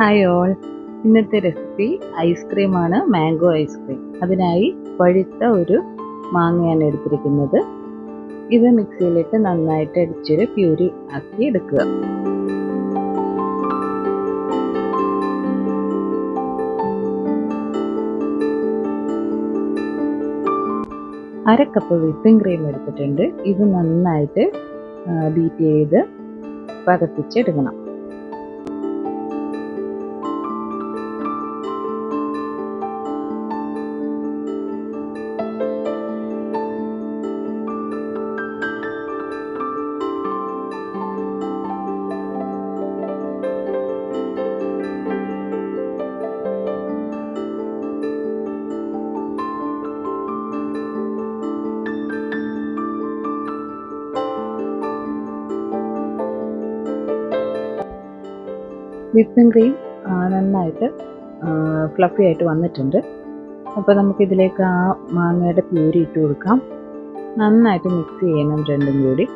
Hi all ഇന്നത്തെ recipe ഐസ്ക്രീമാണ് mango ice cream അതിനായി പഴുത്ത ഒരു മാങ്ങയാണ് എടുത്തിരിക്കുന്നത്. ഇത് മിക്സിയിലിട്ട് നന്നായിട്ട് അടിച്ചൊരു പ്യൂരി ആക്കി എടുക്കുക. അര കപ്പ് വിപ്പിംഗ് ക്രീം എടുത്തിട്ടുണ്ട്. ഇത് നന്നായിട്ട് ബീറ്റ് ചെയ്ത് പതപ്പിച്ചെടുക്കണം. വിപ്പിംഗ് ക്രീം നന്നായിട്ട് ഫ്ലഫി ആയിട്ട് വന്നിട്ടുണ്ട്. അപ്പോൾ നമുക്കിതിലേക്ക് ആ മാങ്ങയുടെ പ്യൂരി ഇട്ട് കൊടുക്കാം. നന്നായിട്ട് മിക്സ് ചെയ്യണം രണ്ടും കൂടി.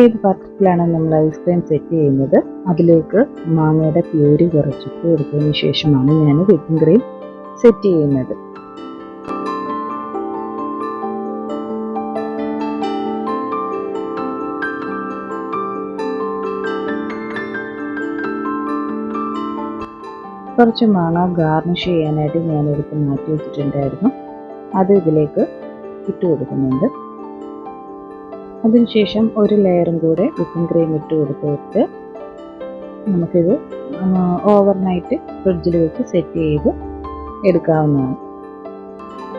ഏത് പാത്രത്തിലാണ് നമ്മൾ ഐസ്ക്രീം സെറ്റ് ചെയ്യുന്നത്. അതിലേക്ക് മാങ്ങയുടെ പ്യൂരി കുറച്ചിട്ട് കൊടുത്തതിന് ശേഷമാണ് ഞാൻ വിപ്പിംഗ് ക്രീം സെറ്റ് ചെയ്യുന്നത്. കുറച്ച് മാങ്ങ ഗാർണിഷ് ചെയ്യാനായിട്ട് ഞാൻ ഞാനെടുത്ത് മാറ്റി വെച്ചിട്ടുണ്ടായിരുന്നു. അത് ഇതിലേക്ക് ഇട്ട് കൊടുക്കുന്നുണ്ട്. അതിനുശേഷം ഒരു ലെയറും കൂടെ വിപ്പിംഗ് ക്രീം ഇട്ട് കൊടുത്തിട്ട് നമുക്കിത് ഓവർനൈറ്റ് ഫ്രിഡ്ജിൽ വെച്ച് സെറ്റ് ചെയ്ത് എടുക്കാവുന്നതാണ്.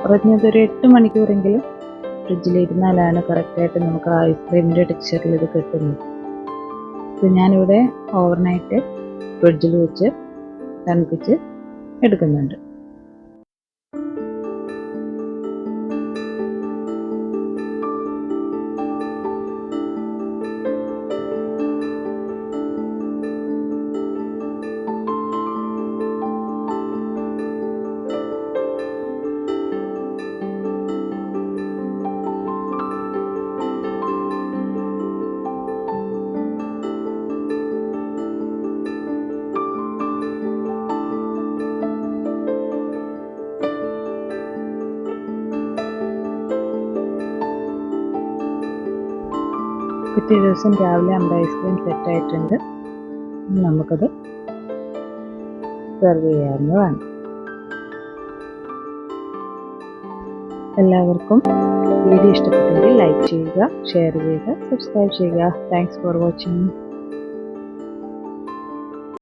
കുറഞ്ഞത് ഒരു എട്ട് മണിക്കൂറെങ്കിലും ഫ്രിഡ്ജിൽ ഇരുന്നാലാണ് കറക്റ്റായിട്ട് നമുക്ക് ഐസ്ക്രീമിന്റെ ടെക്സ്ചറിൽ ഇത് കിട്ടുന്നത്. ഇത് ഞാനിവിടെ ഓവർനൈറ്റ് ഫ്രിഡ്ജിൽ വെച്ച് തണുപ്പിച്ച് എടുക്കുന്നുണ്ട്. പിറ്റേ ദിവസം രാവിലെ നമ്മുടെ ഐസ്ക്രീം സെറ്റ് ആയിട്ടുണ്ട് നമുക്കത് സെർവ് ചെയ്യാവുന്നതാണ്. എല്ലാവർക്കും വീഡിയോ ഇഷ്ടപ്പെട്ടെങ്കിൽ ലൈക്ക് ചെയ്യുക ഷെയർ ചെയ്യുക സബ്സ്ക്രൈബ് ചെയ്യുക. Thanks for watching